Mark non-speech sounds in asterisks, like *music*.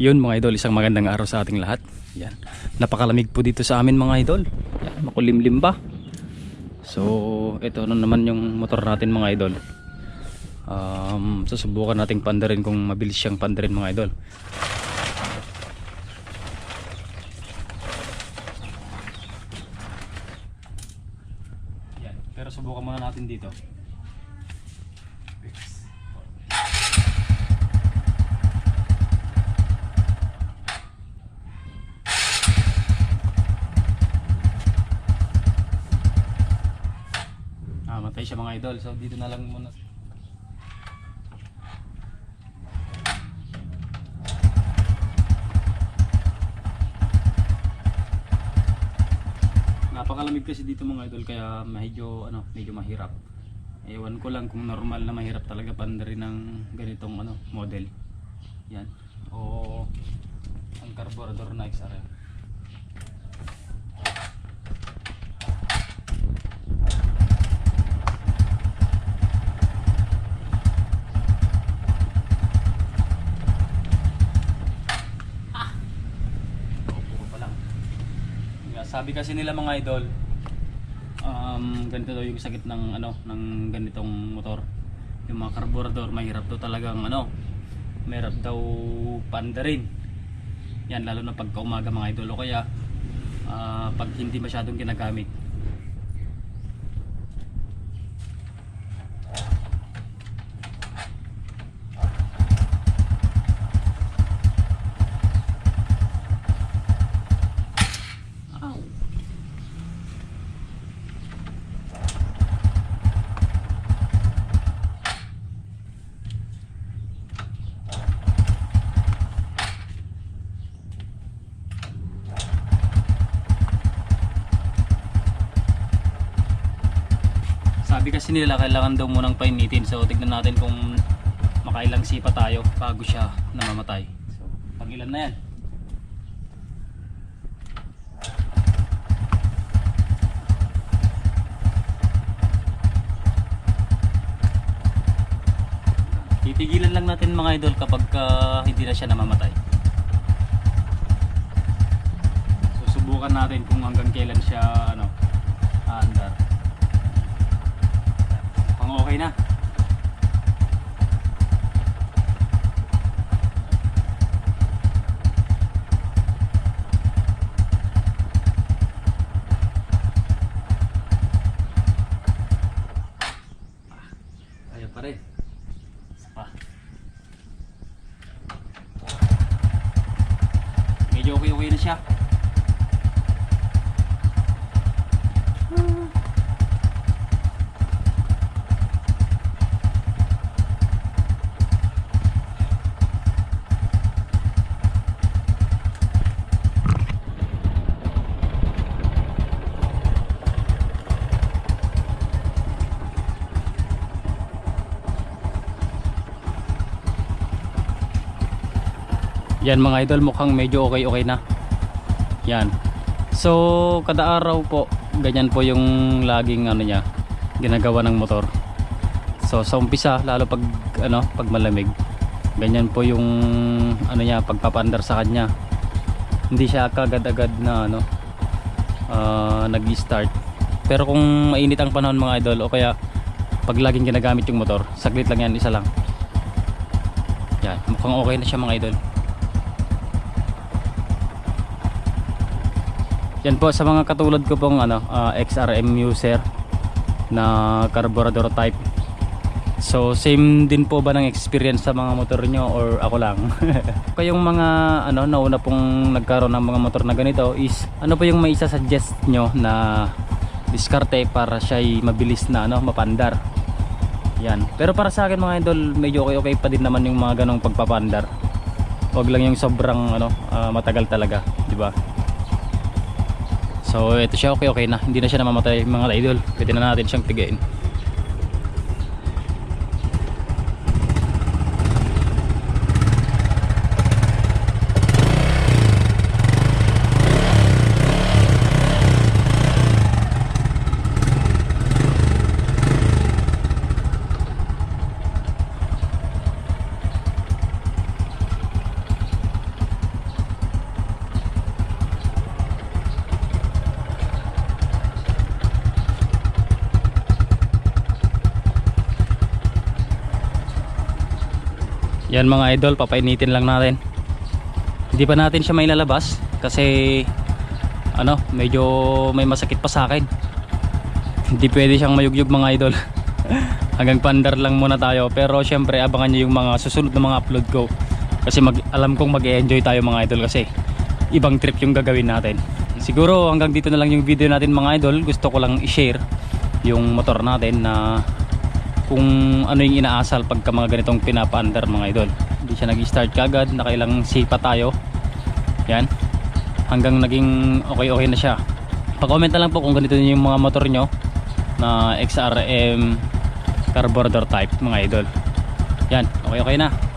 Yun mga idol, isang magandang araw sa ating lahat. Yan. Napakalamig po dito sa amin mga idol. Yan, makulimlim ba? So, ito na naman yung motor natin mga idol. Um, susubukan nating pandarin kung mabilis siyang pandarin mga idol. Yan. Pero subukan muna natin dito. Matay siya mga idol. So dito na lang muna. Napakalamig kasi dito mga idol kaya medyo ano, medyo mahirap. Ewan ko lang kung normal na mahirap talaga pandarin ng ganitong ano, model. Yan. O ang carburetor na XRM. Puro pa lang. Nga, sabi kasi nila mga idol, um, ganito daw yung sakit ng ano ng ganitong motor. Yung mga carburetor, mahirap daw talagang ano, mahirap daw panda rin. Yan lalo na pagka umaga mga idol o kaya ah, pag hindi masyadong ginagamit. Kasi nila kailangan daw munang painitin. So tignan natin kung makailang sipa tayo bago siya namamatay. So pag ilan na yan? Titigilan lang natin mga idol kapag ah, hindi na siya namamatay. Susubukan natin kung hanggang kailan siya ano aandar. Na. Ayaw pa rin. Pa. Medyo okay-okay na siya. Yan mga idol mukhang medyo okay okay na. Yan. So kada araw po ganyan po yung laging ano niya ginagawa ng motor. So sa umpisa lalo pag ano pag malamig ganyan po yung ano niya pagpapandar sa kanya. Hindi siya kagad-agad na ano ah, nag-start. Pero kung mainit ang panahon mga idol o kaya pag laging ginagamit yung motor, saglit lang yan, isa lang. Yan, mukhang okay na siya mga idol. Yan po sa mga katulad ko pong ano, ah, XRM user na carburetor type. So same din po ba ng experience sa mga motor nyo or ako lang? *laughs* Kayong mga ano nauna pong nagkaroon ng mga motor na ganito is ano po yung may isa-suggest nyo na diskarte para siya ay mabilis na ano mapandar. Yan. Pero para sa akin mga idol, medyo okay okay pa din naman yung mga ganong pagpapandar. Huwag lang yung sobrang ano ah, matagal talaga, di ba? So ito siya. Okay okay na. Hindi na siya namamatay mga idol. Pwede na natin siyang pigain Yan mga idol, papainitin lang natin. Hindi pa natin siya may lalabas kasi ano, medyo may masakit pa sa akin. Hindi pwede siyang mayugyug mga idol. *laughs* Hanggang pandar lang muna tayo pero syempre abangan niyo yung mga susunod na mga upload ko. Kasi mag, alam kong mag-enjoy tayo mga idol kasi ibang trip yung gagawin natin. Siguro hanggang dito na lang yung video natin mga idol. Gusto ko lang i-share yung motor natin na kung ano yung inaasal pagka mga ganitong pinapaandar mga idol. Hindi siya nag-start kagad nakailang sipa tayo. Yan. Hanggang naging okay okay na siya. Pa-comment na lang po kung ganito yung mga motor nyo na XRM carburetor type mga idol. Yan okay okay na